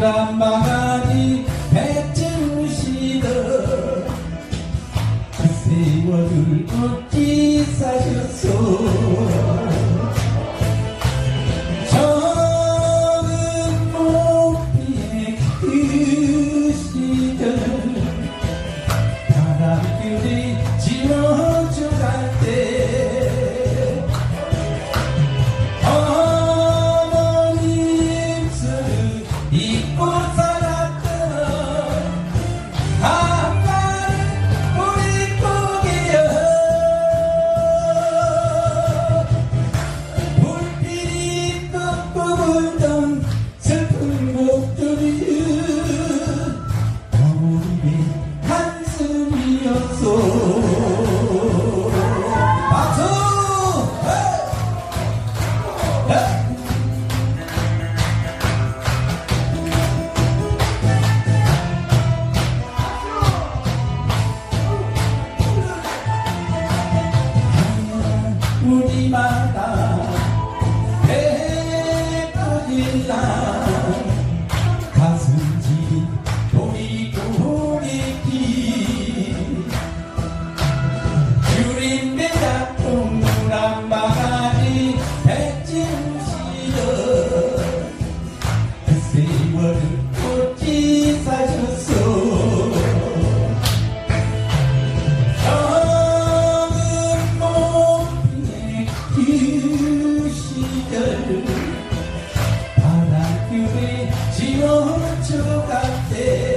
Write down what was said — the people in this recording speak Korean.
남방아니 배증시들 그 세월을 어찌 잊고 살았던 아빠를 무늬마다 해가 일나? ter.